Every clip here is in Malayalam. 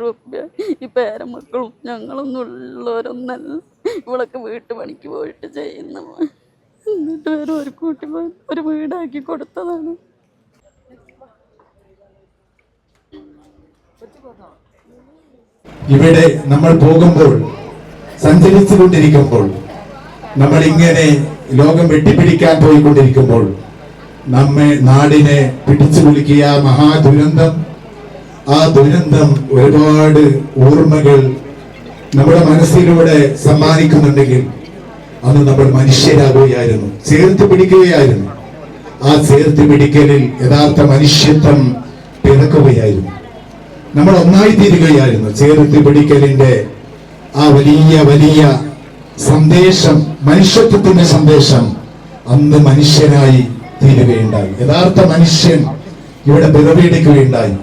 ലക്ഷം ഈ പേരമക്കളും ഞങ്ങളൊന്നും ഉള്ളവരൊന്നല്ല ഇവളൊക്കെ വീട്ടുപണിക്ക് പോയിട്ട് ചെയ്യുന്ന. എന്നിട്ട് വേറെ ഒരു കൂട്ടി ഒരു വീടാക്കി കൊടുത്തതാണ്. ഇവിടെ നമ്മൾ പോകുമ്പോൾ സഞ്ചരിച്ചു കൊണ്ടിരിക്കുമ്പോൾ നമ്മൾ ഇങ്ങനെ ലോകം വെട്ടിപ്പിടിക്കാൻ പോയിക്കൊണ്ടിരിക്കുമ്പോൾ നമ്മെ നാടിനെ പിടിച്ചു കുലുക്കിയ മഹാദുരന്തം ആ ദുരന്തം ഒരുപാട് ഓർമ്മകൾ നമ്മുടെ മനസ്സിലൂടെ സമ്മാനിക്കുന്നുണ്ടെങ്കിൽ അന്ന് നമ്മൾ മനുഷ്യരാകുകയായിരുന്നു. ചേർത്ത് പിടിക്കുകയായിരുന്നു. ആ ചേർത്ത് പിടിക്കലിൽ യഥാർത്ഥ മനുഷ്യത്വം പിറക്കുകയായിരുന്നു. നമ്മൾ ഒന്നായി തീരുകയായിരുന്നു. ചേർത്ത് പിടിക്കലിന്റെ ആ വലിയ വലിയ സന്ദേശം മനുഷ്യത്വത്തിന്റെ സന്ദേശം അന്ന് മനുഷ്യനായി തീരുകയുണ്ടായി. യഥാർത്ഥ മനുഷ്യൻ ഇവിടെ പിറവിയെടുക്കുകയുണ്ടായി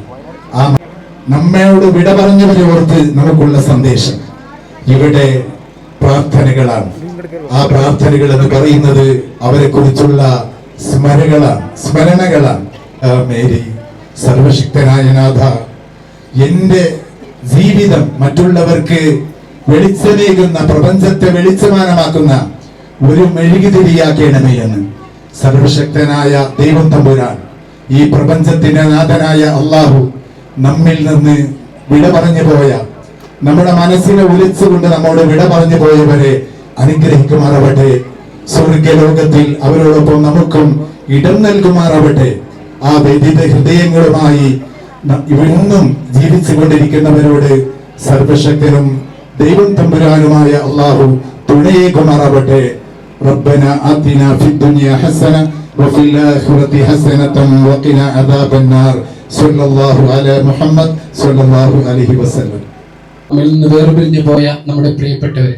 നമ്മയോട് വിട പറഞ്ഞവരെ ഓർത്ത് നമുക്കുള്ള സന്ദേശം. ഇവിടെ പ്രാർത്ഥനകളാണ്. ആ പ്രാർത്ഥനകൾ എന്ന് പറയുന്നത് അവരെ കുറിച്ചുള്ള സ്മരകളാണ് സ്മരണകളാണ്. മേരി സർവശക്തനായ നാഥ എന്റെ ജീവിതം മറ്റുള്ളവർക്ക് വെളിച്ചമേകുന്ന പ്രപഞ്ചത്തെ വെളിച്ചമാനമാക്കുന്ന ഒരു മെഴുകുതിരിയാക്കണമേ എന്ന് സർവശക്തനായ ദൈവം തമ്പുരാൻ ഈ പ്രപഞ്ചത്തിന്റെ നാഥനായ അള്ളാഹു നമ്മിൽ നിന്ന് വിട പറഞ്ഞു പോയ നമ്മുടെ മനസ്സിനെ ഉലിച്ചുകൊണ്ട് നമ്മോട് വിട പറഞ്ഞു പോയവരെ അനുഗ്രഹിക്കുമാറാവട്ടെ സ്വർഗലോകത്തിൽ അവരോടൊപ്പം നമുക്കും ഇടം നൽകുമാറാവട്ടെ ആ വ്യതിത ഹൃദയങ്ങളുമായി ന- ഇന്നും ജീവിച്ചു കൊണ്ടിരിക്കുന്നവരോട് സർവശക്തനും ദൈവം തമ്പുരാനുമായ അള്ളാഹു തുണയേകുമാറാവട്ടെ ربنا آتنا في الدنيا حسنة وفي الآخرة حسنة وقنا عذاب النار സല്ലല്ലാഹു അല മുഹമ്മദ് സല്ലല്ലാഹു അലൈഹി വസല്ലം. നമ്മളിൽ നിന്ന് പോയ നമ്മുടെ പ്രിയപ്പെട്ടവരെ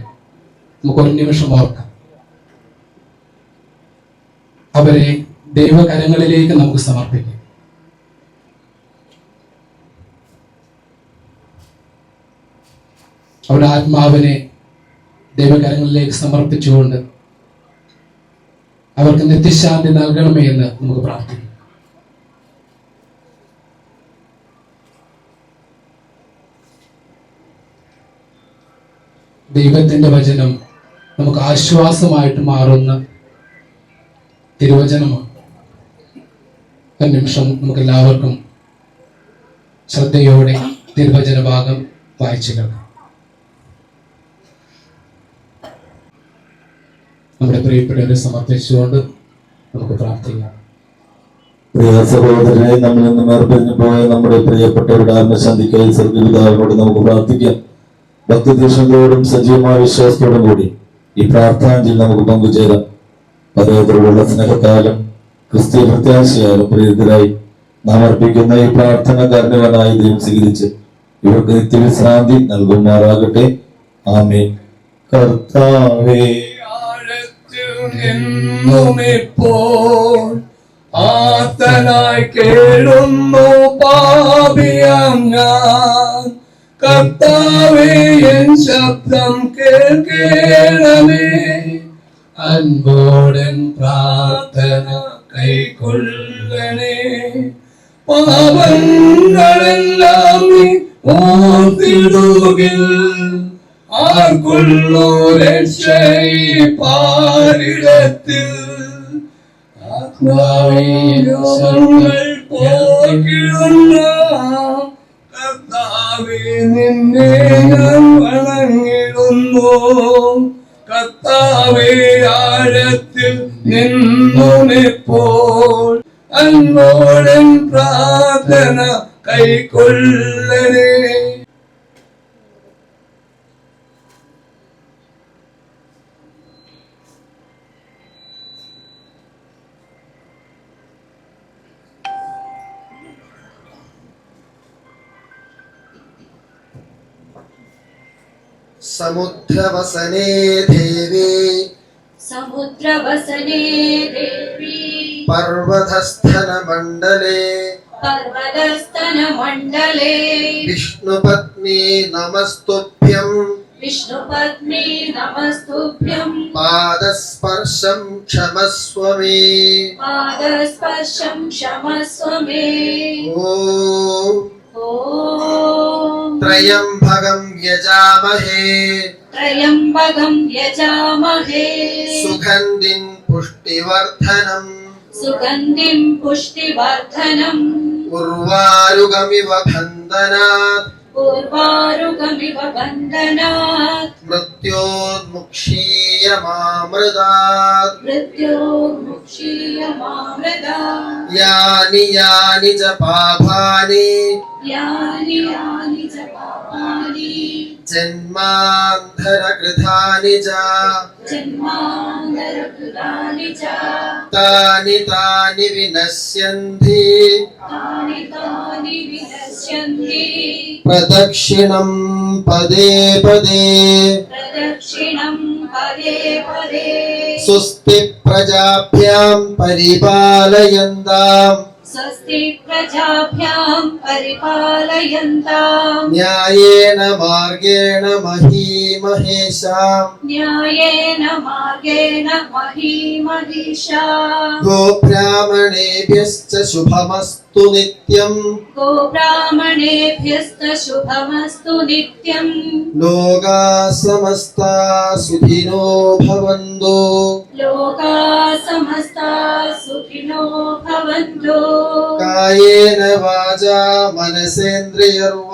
നമുക്ക് ഒരു നിമിഷം ഓർക്കാം. അവരെ ദൈവകരങ്ങളിലേക്ക് നമുക്ക് സമർപ്പിക്കാം. അവരുടെ ആത്മാവിനെ ദൈവകരങ്ങളിലേക്ക് സമർപ്പിച്ചുകൊണ്ട് അവർക്ക് നിത്യശാന്തി നൽകണമേ എന്ന് നമുക്ക് പ്രാർത്ഥിക്കാം. ദൈവത്തിന്റെ വചനം നമുക്ക് ആശ്വാസമായിട്ട് മാറുന്ന തിരുവചനമാണ്. നിമിഷം നമുക്ക് എല്ലാവർക്കും ശ്രദ്ധയോടെ തിരുവചന ഭാഗം വായിച്ചു കേൾക്കാം. നമ്മുടെ പ്രിയപ്പെട്ടവരെ സമർപ്പിച്ചുകൊണ്ട് നമുക്ക് പ്രാർത്ഥിക്കാം. പ്രിയ സഹോദരനെ നമ്മൾ ഇന്ന് മേർപ്പിരിഞ്ഞു പോയ നമ്മുടെ പ്രിയപ്പെട്ടവരുടെ ആത്മശാന്തിക്കായി സർഗപിതാവിനോട് നമുക്ക് പ്രാർത്ഥിക്കാം. ഭക്തിദീക്ഷണത്തോടും സജീവമായ വിശ്വാസത്തോടും കൂടി ഈ പ്രാർത്ഥനാഞ്ജലി നമുക്ക് പങ്കുചേരാം. പദയത്തിലുള്ള സ്നേഹത്താലും ക്രിസ്തീയ പ്രത്യാശയാലും പ്രീതരായി നാം അർപ്പിക്കുന്ന ഈ പ്രാർത്ഥന കാരണവനായി ദൈവം സ്വീകരിച്ച് ഇവർക്ക് നിത്യവിശ്രാന്തി നൽകുമാറാകട്ടെ. ആമേ കർത്താവേ ആത്തനായി കേളുന്നു പാപിയ. കർത്താവേ എൻ ശബ്ദം കേൾക്കേണമേ. അൻപോടൻ പ്രാർത്ഥന കൈക്കൊള്ളണേ. പാപങ്ങളെല്ലാം ഓർത്തിടുകിൽ ആർക്കുള്ളൂ രക്ഷയെ പാരിടത്തിൽ ആത്മാവികൾ പോകിടുന്ന കർത്താവേ നിന്നെ ഞാൻ വണങ്ങിടുന്നു. കർത്താവേ നിന്നുമിപ്പോൾ അന്നോടൻ പ്രാർത്ഥന കൈക്കൊള്ളണേ समुद्रवसने देवी समुद्रवसने देवी पर्वतस्थनमण्डले पर्वतस्तनमण्डले विष्णुपत्नी नमस्तुभ्यं विष्णुपत्नी नमस्तुभ्यं पादस्पर्शं क्षमस्व मे पादस्पर्शं क्षमस्व मे ॐ ॐ त्रयम्बकं यजामहे त्र्यम्बकं यजामहे सुगन्धिं पुष्टिवर्धनम् सुगन्धिं पुष्टिवर्धनम् उर्वारुगमिव बन्धनात् पूर्वारुगमिव बन्धनात् मृत्योन्मुक्षीयमामृतात् मृत्योर्मुक्षीयमामृदा यानि यानि च पापानि यानि यानि च पापानि जन्मान्तरकृतानि च जन्मान्तरकृतानि च तानि तानि विनश्यन्ति तानि तानि विनश्यन्ति प्रदक्षिणं पदे पदे प्रदक्षिणं पदे पदे स्वस्ति प्रजाभ्यां परिपालयन्ताम् स्वस्ति प्रजाभ्यां परिपालयन्ताम्। न्यायेन मार्गेण महीमहेशाम्। न्यायेन मार्गेण महीमहिषा गोब्राह्मणेभ्यश्च शुभमस्तु नित्यम्। गोब्राह्मणेभ्यस्त शुभमस्तु नित्यम्। लोका समस्ता सुखिनो भवन्तु। लोका समस्ता सुखिनो भवन्तु। കായേന വാച മനസേന്ദ്രിയർവ.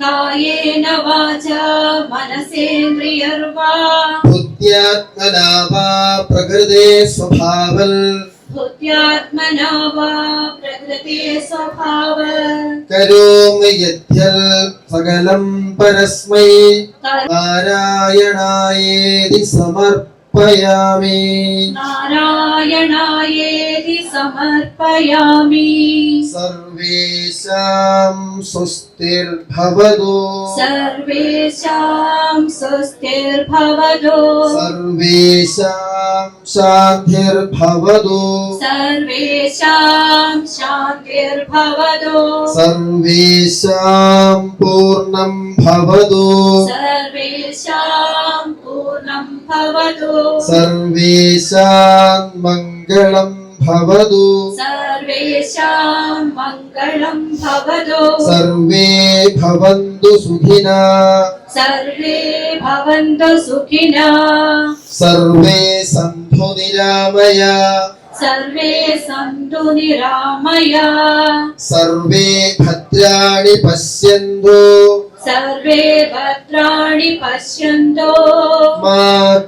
കായേന വാച മനസേന്ദ്രിയർവ. ബുദ്ധ്യാത്മനാവ പ്രകൃതേ സ്വഭാവൽ. ബുദ്ധ്യാത്മനാ പ്രകൃതേ സ്വഭാവൽ. കരോമി യദ്ധ്യൽ സകലം പരസ്മൈ. നാരായണായേതി സമർപ്പ സമർപ്പയാമി. നാരായണായേതി സമർപ്പയാമി. സർവേശാം സ്വസ്തിർഭവതു. സർവേശാം സ്വസ്തിർഭവതു. സർവേശാം ശാന്തിർഭവതു. സർവേശാം ശാന്തിർഭവതു. സർവേശാം പൂർണം ഭവതു. സർവേശാം सर्वेषां मङ्गलं भवतु सर्वेषां मङ्गलं भवतु सर्वे भवन्तु सुखिना सर्वे भवन्तु सुखिनः सर्वे सन्तु निरामय सर्वे सन्तु निरामय सर्वे भद्राणि पश्यन्तु सर्वे भद्राणि पश्यन्तु मा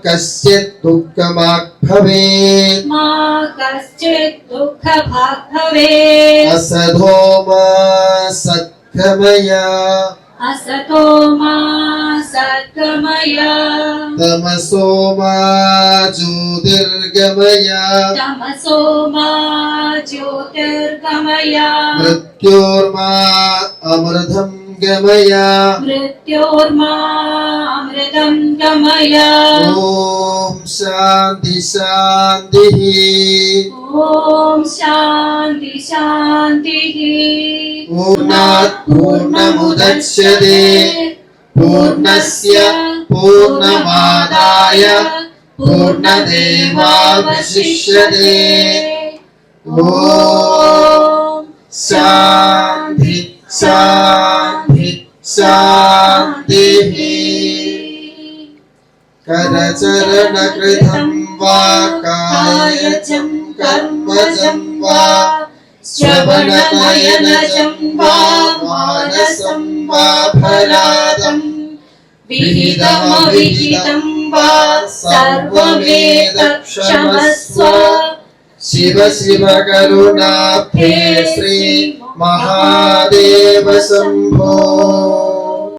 कश्चित् दुःखमाक् भवेत् मा कश्चित् दुःखभाग् भवेत् असधो मा सत्कमय असतो मा सद्गमय तमसो मा ज्योतिर्गमय। तमसो मा ज्योतिर्गमय। मृत्योर्मा अमृतं गमय मृत्योर्मा अमृतं गमय ॐ शान्ति शान्तिः ॐ शान्ति शान्तिः पूर्णात् पूर्णमुदच्यते पूर्णस्य पूर्णमादाय पूर्णमेवावशिष्यते ॐ शान्ति करचरणकृतं वा कायचं कर्मजं वा श्रवणनयनजं वा मानसं वा फलादम् विहितमविहितं वा सर्वमेत क्षमस्व शिव शिव करुणाब्धे श्री महादेव शम्भो